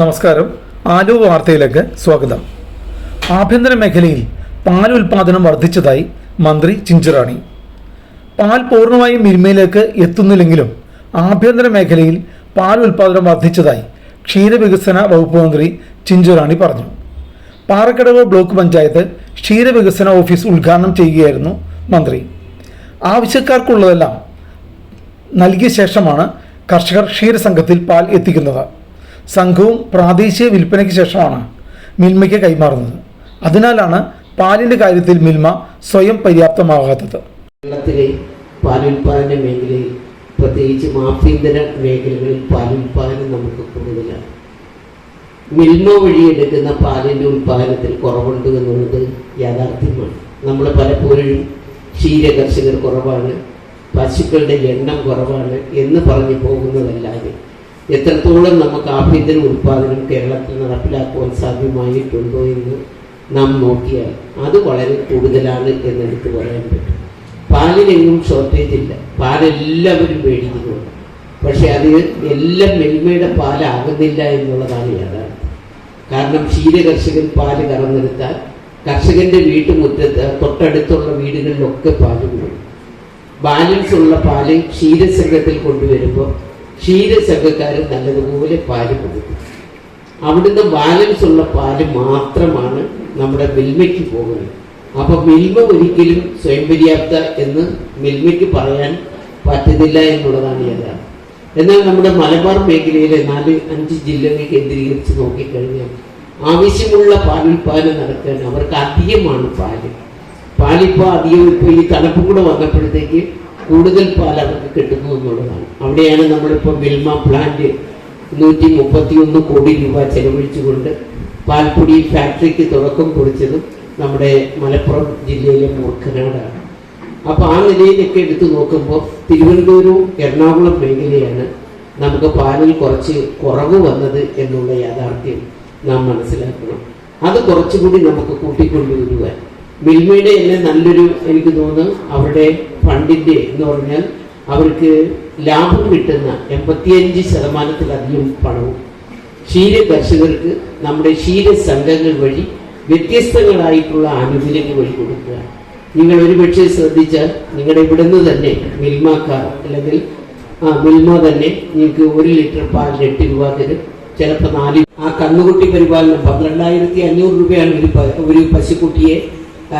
നമസ്കാരം. ആലോ വാർത്തയിലേക്ക് സ്വാഗതം. ആഭ്യന്തര മേഖലയിൽ പാൽ ഉൽപാദനം വർദ്ധിച്ചതായി മന്ത്രി ചിഞ്ചിറാണി. പാൽ പൂർണമായും മിൽമയിലേക്ക് എത്തുന്നില്ലെങ്കിലും ആഭ്യന്തര മേഖലയിൽ പാൽ ഉൽപാദനം വർദ്ധിച്ചതായി ക്ഷീരവികസന വകുപ്പ് മന്ത്രി ചിഞ്ചിറാണി പറഞ്ഞു. പാറക്കടവ് ബ്ലോക്ക് പഞ്ചായത്ത് ക്ഷീരവികസന ഓഫീസ് ഉദ്ഘാടനം ചെയ്യുകയായിരുന്നു മന്ത്രി. ആവശ്യക്കാർക്കുള്ളതെല്ലാം നൽകിയ ശേഷമാണ് കർഷകർ ക്ഷീരസംഘത്തിൽ പാൽ എത്തിക്കുന്നത്. സംഘവും പ്രാദേശിക വിൽപ്പനയ്ക്ക് ശേഷമാണ് മിൽമയ്ക്ക് കൈമാറുന്നത്. അതിനാലാണ് പാലിന്റെ കാര്യത്തിൽ മിൽമ സ്വയം പര്യാപ്തമാകാത്തത്. കേരളത്തിലെ പാലുൽപാദന മേഖലയിൽ പ്രത്യേകിച്ച് ആഭ്യന്തര മേഖലകളിൽ പാലുൽപാദനം നമുക്ക് കൂടുതലാണ്. മിൽമ വഴി എടുക്കുന്ന പാലിന്റെ ഉൽപാദനത്തിൽ കുറവുണ്ട് എന്നുള്ളത് യാഥാർത്ഥ്യമാണ്. നമ്മൾ പലപ്പോഴും ക്ഷീര കർഷകർ കുറവാണ് പശുക്കളുടെ എണ്ണം കുറവാണ് എന്ന് പറഞ്ഞു പോകുന്നതല്ലാതെ എത്രത്തോളം നമുക്ക് ആഭ്യന്തര ഉൽപാദനം കേരളത്തിൽ നടപ്പിലാക്കുവാൻ സാധ്യമായിട്ടുണ്ടോ എന്ന് നാം നോക്കിയാൽ അത് വളരെ കൂടുതലാണ് എന്നെടുത്ത് പറയാൻ പറ്റും. പാലിനെങ്ങും ഷോർട്ടേജ് ഇല്ല. പാലെല്ലാവരും മേടിക്കുന്നുണ്ട്. പക്ഷെ അത് എല്ലാം മെൽമയുടെ പാലാകുന്നില്ല എന്നുള്ളതാണ് യാഥാർത്ഥ്യം. കാരണം ക്ഷീര കർഷകൻ പാൽ കറന്നെടുത്താൽ കർഷകന്റെ വീട്ടുമുറ്റത്ത് തൊട്ടടുത്തുള്ള വീടുകളിലൊക്കെ പാൽ കൂടും. ബാലൻസ് ഉള്ള പാൽ ക്ഷീരസംഘത്തിൽ കൊണ്ടുവരുമ്പോൾ ക്ഷീരസംഘക്കാർ നല്ലതുപോലെ പാൽ കൊടുക്കും. അവിടുന്ന് ബാലൻസ് ഉള്ള പാൽ മാത്രമാണ് നമ്മുടെ മിൽമയ്ക്ക് പോകുന്നത്. അപ്പൊ മിൽമ ഒരിക്കലും സ്വയം പര്യാപ്ത എന്ന് മിൽമയ്ക്ക് പറയാൻ പറ്റുന്നില്ല എന്നുള്ളതാണ് യഥാർത്ഥം എന്നാൽ നമ്മുടെ മലബാർ മേഖലയിലെ നാല് അഞ്ച് ജില്ലകൾ കേന്ദ്രീകരിച്ച് നോക്കിക്കഴിഞ്ഞാൽ ആവശ്യമുള്ള പാലുൽപാദനം നടക്കാൻ അവർക്ക് അധികമാണ് പാൽ. പാലിപ്പോൾ അധികം ഇപ്പോൾ ഈ തണുപ്പും കൂടെ വന്നപ്പോഴത്തേക്ക് കൂടുതൽ പാൽ അവർക്ക് കിട്ടുന്നു എന്നുള്ളതാണ്. അവിടെയാണ് നമ്മളിപ്പോൾ മിൽമ പ്ലാന്റ് നൂറ്റി മുപ്പത്തി ഒന്ന് കോടി രൂപ ചെലവഴിച്ചുകൊണ്ട് പാൽപ്പൊടി ഫാക്ടറിക്ക് തുടക്കം കുറിച്ചതും നമ്മുടെ മലപ്പുറം ജില്ലയിലെ മൂർഖനാടാണ്. അപ്പോൾ ആ നിലയിലൊക്കെ എടുത്തു നോക്കുമ്പോൾ തിരുവനന്തപുരവും എറണാകുളം മേഖലയാണ് നമുക്ക് പാലിൽ കുറച്ച് കുറവ് വന്നത് എന്നുള്ള യാഥാർത്ഥ്യം നാം മനസ്സിലാക്കണം. അത് കുറച്ചുകൂടി നമുക്ക് കൂട്ടിക്കൊണ്ടുവരുവാൻ മിൽമയുടെ തന്നെ നല്ലൊരു എനിക്ക് തോന്നുന്നു അവരുടെ ഫണ്ടിന്റെ എന്ന് പറഞ്ഞാൽ അവർക്ക് ലാഭം കിട്ടുന്ന എൺപത്തിയഞ്ച് ശതമാനത്തിലധികം പണവും ക്ഷീര കർഷകർക്ക് നമ്മുടെ ക്ഷീര സംഘങ്ങൾ വഴി വ്യത്യസ്തങ്ങളായിട്ടുള്ള ആനുകൂല്യങ്ങൾ വഴി കൊടുക്കുക. നിങ്ങൾ ഒരുപക്ഷെ ശ്രദ്ധിച്ചാൽ നിങ്ങളുടെ ഇവിടുന്ന് തന്നെ മിൽമാക്കാർ അല്ലെങ്കിൽ ആ മിൽമ തന്നെ നിങ്ങൾക്ക് ഒരു ലിറ്റർ പാലിന് എട്ട് രൂപ തരും. ചിലപ്പോൾ നാല് ആ കന്നുകുട്ടി പരിപാലനം പന്ത്രണ്ടായിരത്തി അഞ്ഞൂറ് രൂപയാണ് ഒരു ഒരു പശുക്കുട്ടിയെ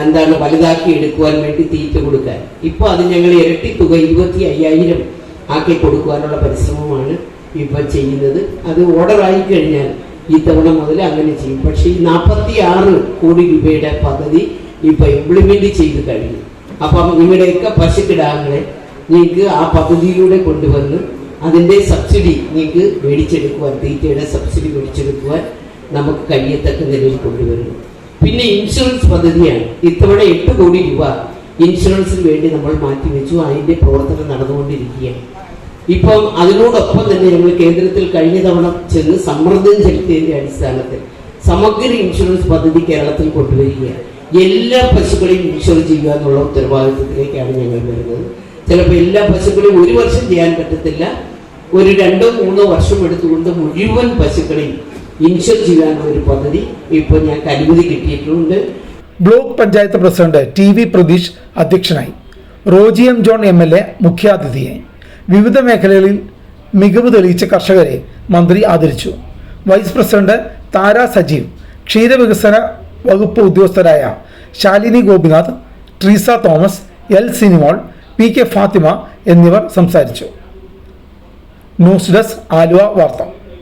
എന്താണ് വലുതാക്കി എടുക്കുവാൻ വേണ്ടി തീറ്റ കൊടുക്കാൻ. ഇപ്പോൾ അത് ഞങ്ങൾ ഇരട്ടി തുക ഇരുപത്തി അയ്യായിരം ആക്കി കൊടുക്കുവാനുള്ള പരിശ്രമമാണ് ഇപ്പൊ ചെയ്യുന്നത്. അത് ഓർഡർ ആയി കഴിഞ്ഞാൽ ഈ തവണ മുതൽ അങ്ങനെ ചെയ്യും. പക്ഷേ ഈ നാൽപ്പത്തി ആറ് കോടി രൂപയുടെ പദ്ധതി ഇപ്പൊ ഇംപ്ലിമെന്റ് ചെയ്ത് കഴിഞ്ഞു. അപ്പം നിങ്ങളുടെയൊക്കെ പശുക്കിടാങ്ങളെ നിങ്ങൾക്ക് ആ പദ്ധതിയിലൂടെ കൊണ്ടുവന്ന് അതിന്റെ സബ്സിഡി നിങ്ങൾക്ക് മേടിച്ചെടുക്കുവാൻ തീറ്റയുടെ സബ്സിഡി മേടിച്ചെടുക്കുവാൻ നമുക്ക് കഴിയത്തക്ക നിലയിൽ കൊണ്ടുവരുന്നു. പിന്നെ ഇൻഷുറൻസ് പദ്ധതിയാണ്. ഇത്തവണ എട്ട് കോടി രൂപ ഇൻഷുറൻസിന് വേണ്ടി നമ്മൾ മാറ്റിവെച്ചു. അതിന്റെ പ്രവർത്തനം നടന്നുകൊണ്ടിരിക്കുകയാണ്. ഇപ്പം അതിനോടൊപ്പം തന്നെ ഞങ്ങൾ കേന്ദ്രത്തിൽ കഴിഞ്ഞ തവണ ചെന്ന് സമ്മർദ്ദം ചെലുത്തിയതിന്റെ അടിസ്ഥാനത്തിൽ സമഗ്ര ഇൻഷുറൻസ് പദ്ധതി കേരളത്തിൽ കൊണ്ടുവരികയാണ്. എല്ലാ പശുക്കളെയും ഇൻഷുർ ചെയ്യുക എന്നുള്ള ഉത്തരവാദിത്വത്തിലേക്കാണ് ഞങ്ങൾ വരുന്നത്. ചിലപ്പോൾ എല്ലാ പശുക്കളെയും ഒരു വർഷം ചെയ്യാൻ പറ്റത്തില്ല. ഒരു രണ്ടോ മൂന്നോ വർഷം എടുത്തുകൊണ്ട് മുഴുവൻ പശുക്കളെയും ഇൻഷുർ ചെയ്യാനുള്ള ഒരു പദ്ധതി ഇപ്പോൾ ഞങ്ങൾക്ക് അനുമതി കിട്ടിയിട്ടുണ്ട്. Block panchayat president T V Prathish അധ്യക്ഷനായി. Roji M John M L A മുഖ്യാതിഥിയായി വിവിധ മേഖലകളിൽ മികവ് തെളിയിച്ച കർഷകരെ മന്ത്രി ആദരിച്ചു. വൈസ് പ്രസിഡന്റ് താര സജീവ് ക്ഷീരവികസന വകുപ്പ് ഉദ്യോഗസ്ഥരായ Shalini Gopinath Treesa Thomas L Sinimol P K Fathima എന്നിവർ സംസാരിച്ചു. ന്യൂസ് ഡെസ്ക് ആലുവ വാർത്ത.